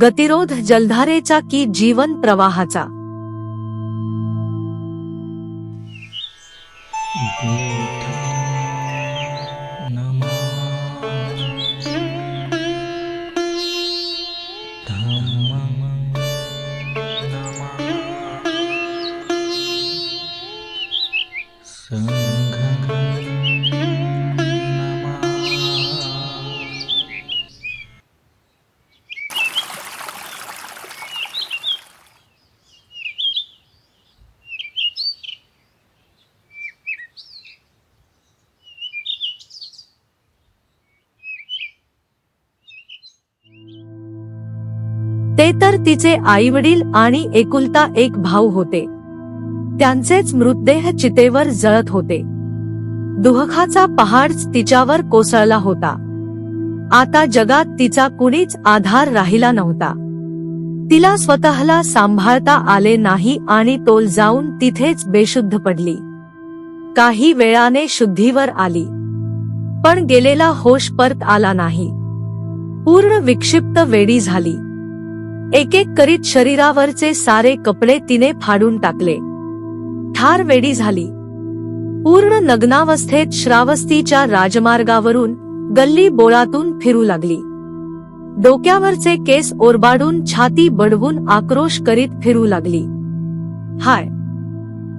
गतिरोध जलधारेचा की जीवन प्रवाहाचा? ते तर तिचे आई वडील आणि एकुलता एक भाऊ होते. त्यांचेच मृतदेह चितेवर जळत होते. दुहखाचा पहाडच तिच्यावर कोसळला होता. आता जगात तिचा कुणीच आधार राहिला नव्हता. तिला स्वतःला सांभाळता आले नाही आणि तोल जाऊन तिथेच बेशुद्ध पडली. काही वेळाने शुद्धीवर आली. पण गेलेला होश परत आला नाही. पूर्ण विक्षिप्त वेडी झाली. एक एक करीत शरीरावरचे सारे कपडे तिने फाडून टाकले. ठार वेडी झाली. पूर्ण नग्नावस्थेत श्रावस्तीच्या राजमार्गावरून गल्ली बोळातून फिरू लागली. डोक्यावरचे केस ओरबाडून छाती बडवून आक्रोश करीत फिरू लागली. हाय.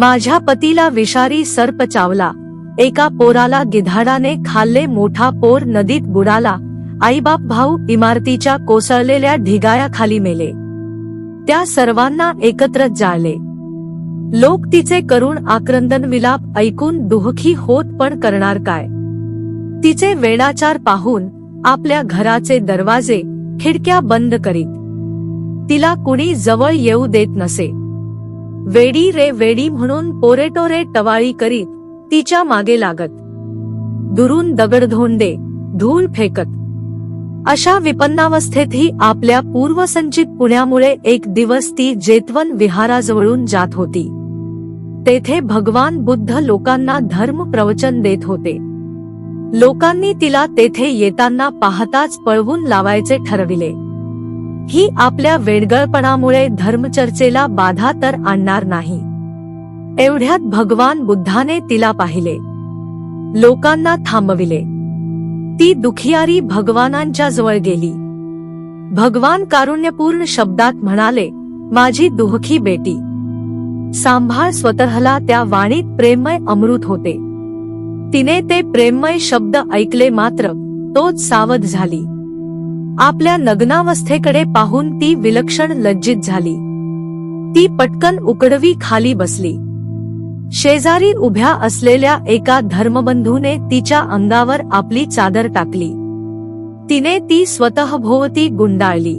माझ्या पतीला विषारी सर्प चावला. एका पोराला गिधाडाने खाल्ले मोठा पोर नदीत बुडाला. आईबाप भाऊ इमारतीच्या कोसळलेल्या ढिगायाखाली मेले. त्या सर्वांना एकत्र जाळले. लोक तिचे करुण आक्रंदन विलाप ऐकून दुहखी होत पण करणार काय? तिचे वेडाचार पाहून आपल्या घराचे दरवाजे खिडक्या बंद करीत. तिला कुणी जवळ येऊ देत नसे. वेडी रे वेडी म्हणून पोरेटोरे टवाळी करीत तिच्यामागे लागत. दुरून दगडधोंडे धूळ फेकत. अशा विपन्नावस्थेतही आपल्या पूर्वसंचित पुण्यामुळे एक दिवस ती जेतवन विहाराजवळून जात होती. तेथे भगवान बुद्ध लोकांना धर्म प्रवचन देत होते. लोकांनी तिला तेथे येताना पाहताच पळवून लावायचे ठरविले. ही आपल्या वेडगळपणामुळे धर्मचर्चेला बाधा तर आणणार नाही. एवढ्यात भगवान बुद्धाने तिला पाहिले. लोकांना थांबविले. ती दुखियारी भगवानांच्या जवळ गेली. भगवान कारुण्यपूर्ण शब्दात म्हणाले माझी दुहखी बेटी. सांभाळ स्वतःला त्या वाणीत प्रेममय अमृत होते तिने ते प्रेममय शब्द ऐकले मात्र तोच सावध झाली. आपल्या नग्नावस्थेकडे पाहून ती विलक्षण लज्जित झाली. ती पटकन उकडवी खाली बसली. शेजारी उभ्या असलेल्या एका धर्मबंधूने तिच्या अंगावर आपली चादर टाकली. तिने ती स्वतःभोवती गुंडाळली.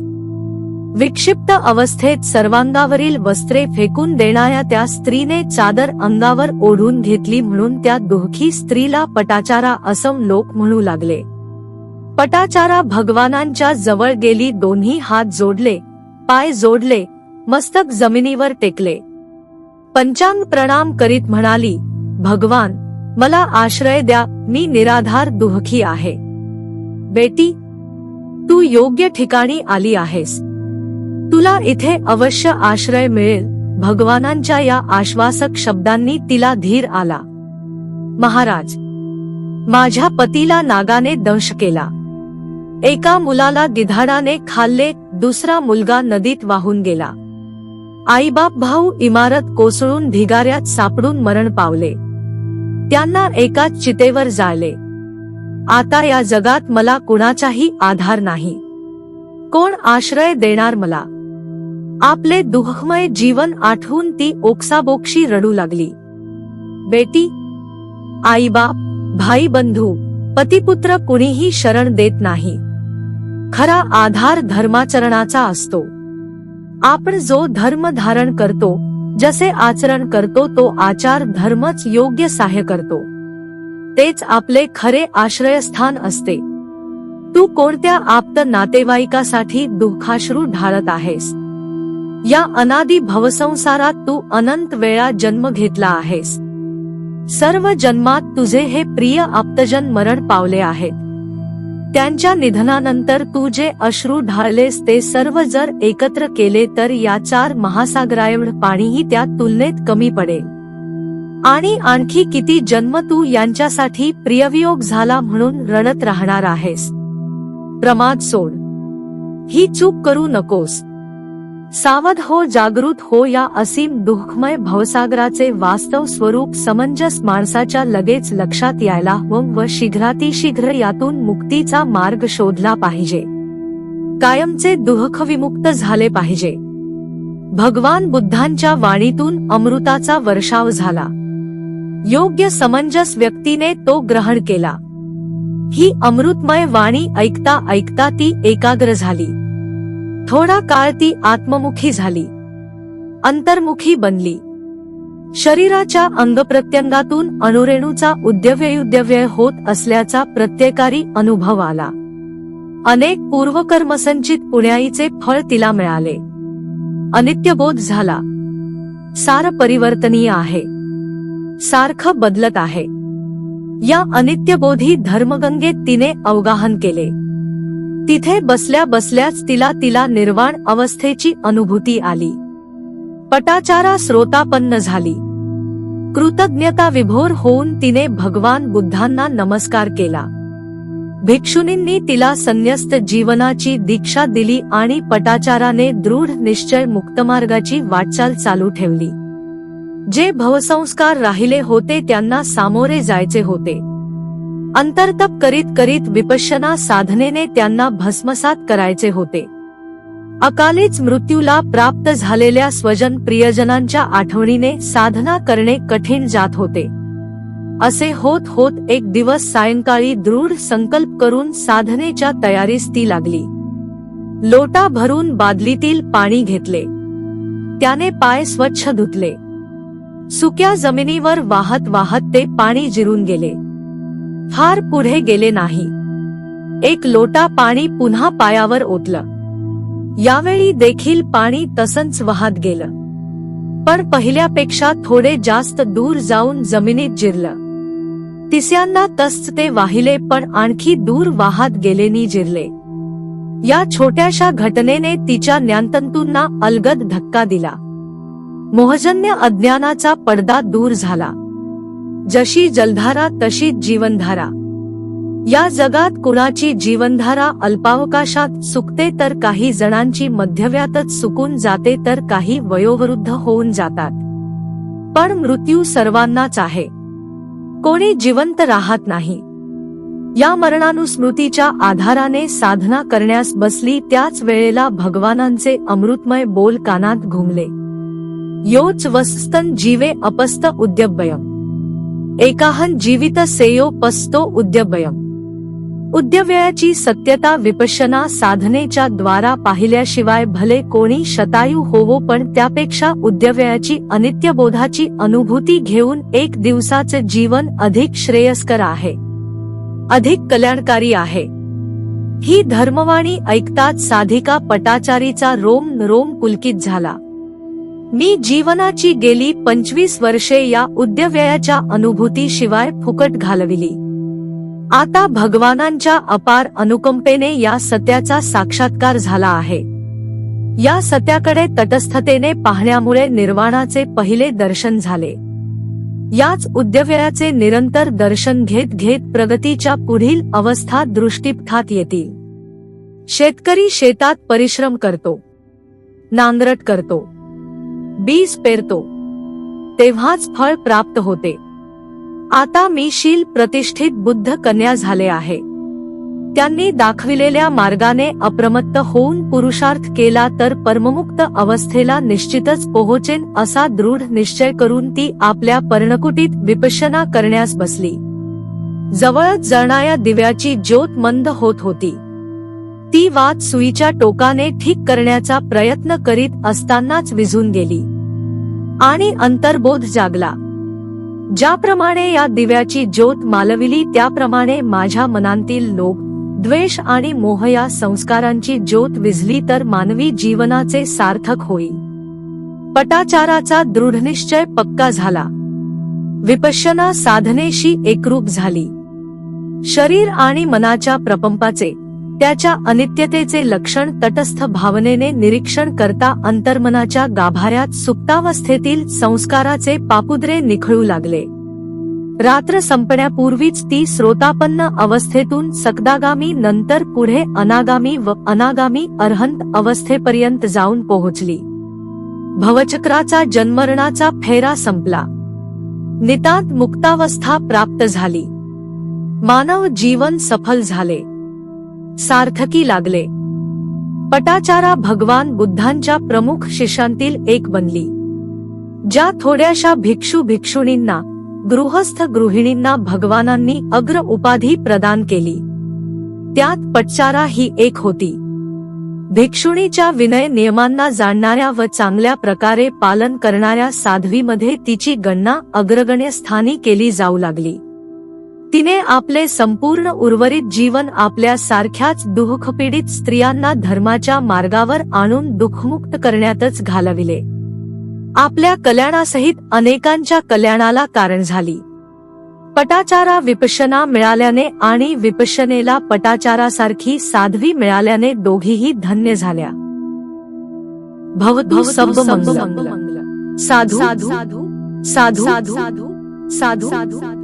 विक्षिप्त अवस्थेत सर्वांगावरील वस्त्रे फेकून देणाऱ्या त्या स्त्रीने चादर अंगावर ओढून घेतली म्हणून त्या दुःखी स्त्रीला पटाचारा असं लोक म्हणू लागले. पटाचारा भगवानांच्या जवळ गेली दोन्ही हात जोडले पाय जोडले मस्तक जमिनीवर टेकले. पंचांग प्रणाम करीत म्हणाली भगवान मला आश्रय द्या मी निराधार दुःखी आहे. बेटी तू योग्य ठिकाणी आली आहेस. तुला इथे अवश्य आश्रय मिळेल. भगवानांच्या या आश्वासक शब्दांनी तिला धीर आला. महाराज माझ्या पतीला नागाने दंश केला. एका मुलाला गिधाडाने खाल्ले दुसरा मुलगा नदीत वाहून गेला. आईबाप भाऊ इमारत कोसळून ढिगाऱ्यात सापडून मरण पावले. त्यांना एकाच चितेवर जाळले. आता या जगात मला कुणाचाही आधार नाही. कोण आश्रय देणार मला? आपले दुःखमय जीवन आठवून ती ओक्साबोक्षी रडू लागली. बेटी आईबाप भाई बंधू पतिपुत्र कुणीही शरण देत नाही. खरा आधार धर्माचरणाचा असतो. आपण जो धर्म धारण करतो जसे आचरण करतो तो आचार धर्मच योग्य सहाय्य करतो. तेच आपले खरे आश्रयस्थान असते. तू कोणत्या आप्त नातेवाईकासाठी दुःखाश्रू ढाळत आहेस? या अनादी भवसंसारात तू अनंत वेळा जन्म घेतला आहेस. सर्व जन्मात तुझे हे प्रिय आप्तजन मरण पावले आहेत. त्यांच्या निधनानंतर तू जे अश्रू ढाळलेस ते सर्व जर एकत्र केले तर या चार महासागराएवढ पाणीही त्या तुलनेत कमी पडेल. आणि आणखी किती जन्म तू यांच्यासाठी प्रियवियोग झाला म्हणून रणत राहणार आहेस. प्रमाद सोड. ही चूक करू नकोस. सावध हो जागृत हो या असीम दुःखमय भवसागराचे वास्तव स्वरूप समंजस माणसाच्या लगेच लक्षात यायला हवं व शीघ्रातिशीघ्र यातून मुक्तीचा मार्ग शोधला पाहिजे. कायमचे दुःख विमुक्त झाले पाहिजे. भगवान बुद्धांच्या वाणीतून अमृताचा वर्षाव झाला. योग्य समंजस व्यक्तीने तो ग्रहण केला. ही अमृतमय वाणी ऐकता ऐकता ती एकाग्र झाली. थोडा काळ ती आत्ममुखी झाली. अंतर्मुखी बनली. शरीराच्या अंगप्रत्यंगातून अणुरेणूचा उद्यव्ययुद्यव्यय होत असल्याचा प्रत्येकारी अनुभव आला. अनेक पूर्वकर्मसंचित पुण्याईचे फळ तिला मिळाले. अनित्यबोध झाला. सार परिवर्तनीय आहे. सारखं बदलत आहे. या अनित्यबोधी धर्मगंगेत तिने अवगाहन केले. तिथे बसल्या बसल्याच तिला तिला निर्वाण अवस्थेची अनुभूती आली. पटाचारा स्रोतापन्न झाली. कृतज्ञता विभोर होऊन तिने भगवान बुद्धांना नमस्कार केला. भिक्षुनींनी तिला संन्यस्त जीवनाची दीक्षा दिली आणि पटाचाराने दृढ निश्चय मुक्तमार्गाची वाटचाल चालू ठेवली. जे भवसंस्कार राहिले होते त्यांना सामोरे जायचे होते. अंतर्तप करीत करीत विपश्यना साधनेने त्यांना भस्मसात करायचे होते. अकालीच मृत्यूला प्राप्त झालेल्या स्वजन प्रियजनांच्या आठवणीने साधना करणे कठीण जात होते. असे होत होत एक दिवस सायंकाळी दृढ संकल्प करून साधनेच्या तयारीस ती लागली. लोटा भरून बादलीतील पाणी घेतले. त्याने पाय स्वच्छ धुतले. सुक्या जमिनीवर वाहत वाहत ते पाणी जिरून गेले. फार पुढे गेले नाही. एक लोटा पाणी पुन्हा पायावर ओतलं. यावेळी देखील पाणी तसंच वाहत गेलं. पण पहिल्यापेक्षा थोडे जास्त दूर जाऊन जमिनीत जिरलं. तिसऱ्यांदा तसच ते वाहिले पण आणखी दूर वाहत गेलेनी जिरले. या छोट्याशा घटनेने तिच्या ज्ञानतंतूंना अलगद धक्का दिला. मोहजन्य अज्ञानाचा पडदा दूर झाला. जशी जलधारा तशीच जीवनधारा. या जगात कुणाची जीवनधारा अल्पावकाशात सुकते तर काही जणांची मध्यव्यातच सुकून जाते तर काही वयोवृद्ध होऊन जातात. पण मृत्यू सर्वांनाच आहे. कोणी जिवंत राहत नाही. या मरणानुस्मृतीच्या आधाराने साधना करण्यास बसली त्याच वेळेला भगवानांचे अमृतमय बोल कानात घुमले. योच वस्तन जीवे अपस्त उद्यव्ययम एकाहन जीवित सेयो पस्तो उद्यव्ययम उद्यव्ययाची सत्यता विपशना साधनेच्या द्वारा पाहिल्याशिवाय भले कोणी शतायू होवो पण त्यापेक्षा उद्यव्ययाची अनित्यबोधाची अनुभूती घेऊन एक दिवसाचे जीवन अधिक श्रेयस्कर आहे. अधिक कल्याणकारी आहे. ही धर्मवाणी ऐकताच साधिका पटाचारीचा रोम रोम पुलकित झाला. मी जीवनाची गेली पंचवीस वर्षे या उद्यव्ययाच्या अनुभूतीशिवाय फुकट घालविली. आता भगवानांच्या अपार अनुकंपेने या सत्याचा साक्षात्कार झाला आहे. या सत्याकडे तटस्थतेने पाहण्यामुळे निर्वाणाचे पहिले दर्शन झाले. याच उद्यव्ययाचे निरंतर दर्शन घेत घेत प्रगतीच्या पुढील अवस्था दृष्टीपथात येतील. शेतकरी शेतात परिश्रम करतो. नांगरट करतो. बीज पेरतो. तेव्हाच फळ प्राप्त होते. आता मी शील प्रतिष्ठित बुद्ध कन्या झाले आहे. त्यांनी दाखविलेल्या मार्गाने अप्रमत्त होऊन पुरुषार्थ केला तर परममुक्त अवस्थेला निश्चितच पोहोचेन असा दृढ निश्चय करून ती आपल्या पर्णकुटीत विपशना करण्यास बसली. जवळच जळणाऱ्या दिव्याची ज्योत मंद होत होती. ती वात सुईच्या टोकाने ठीक करण्याचा प्रयत्न करीत असतानाच विझून गेली. आणि अंतर्बोध जागला. ज्याप्रमाणे या दिव्याची ज्योत मालविली त्याप्रमाणे माझ्या मनांतील लोभ द्वेष आणि मोह या संस्कारांची ज्योत विझली तर मानवी जीवनाचे सार्थक होईल. पटाचाराचा दृढनिश्चय पक्का झाला. विपश्यना साधनेशी एकरूप झाली. शरीर आणि मनाच्या प्रपंपाचे त्याच्या अनित्यतेचे लक्षण तटस्थ भावनेने निरीक्षण करता अंतर्मनाच्या गाभाऱ्यात सुप्तावस्थेतील संस्काराचे पापुद्रे निखळू लागले. रात्र संपण्यापूर्वीच ती स्रोतापन्न अवस्थेतून सकदागामी नंतर पुढे अनागामी व अनागामी अर्हंत अवस्थेपर्यंत जाऊन पोहोचली. भवचक्राचा जन्मरणाचा फेरा संपला. नितांत मुक्तावस्था प्राप्त झाली. मानव जीवन सफल झाले. सार्थकी लागले. पटाचारा भगवान बुद्धांच्या प्रमुख शिष्यांतील एक बनली. ज्या थोड्याशा भिक्षू भिक्षुणींना गृहस्थ गृहिणींना भगवानांनी अग्र उपाधी प्रदान केली. त्यात पटचारा ही एक होती. भिक्षुणीच्या विनय नियमांना जाणणाऱ्या व चांगल्या प्रकारे पालन करणाऱ्या साध्वीमध्ये तिची गणना अग्रगण्य स्थानी केली जाऊ लागली. तिने आपले संपूर्ण उर्वरित जीवन आपल्या सारख्याच दुःखपीडित स्त्रियांना धर्माच्या मार्गावर आणून दुःखमुक्त करण्यातच घालविले आपल्या कल्याणासहित अनेकांच्या कल्याणाला कारण झाली पटाचारा विपशना मिळाल्याने आणि विपशनेला पटाचारासारखी साध्वी मिळाल्याने दोघीही धन्य झाल्या भवतु सब मंगल साधू साधू साधू साधू साधू साधू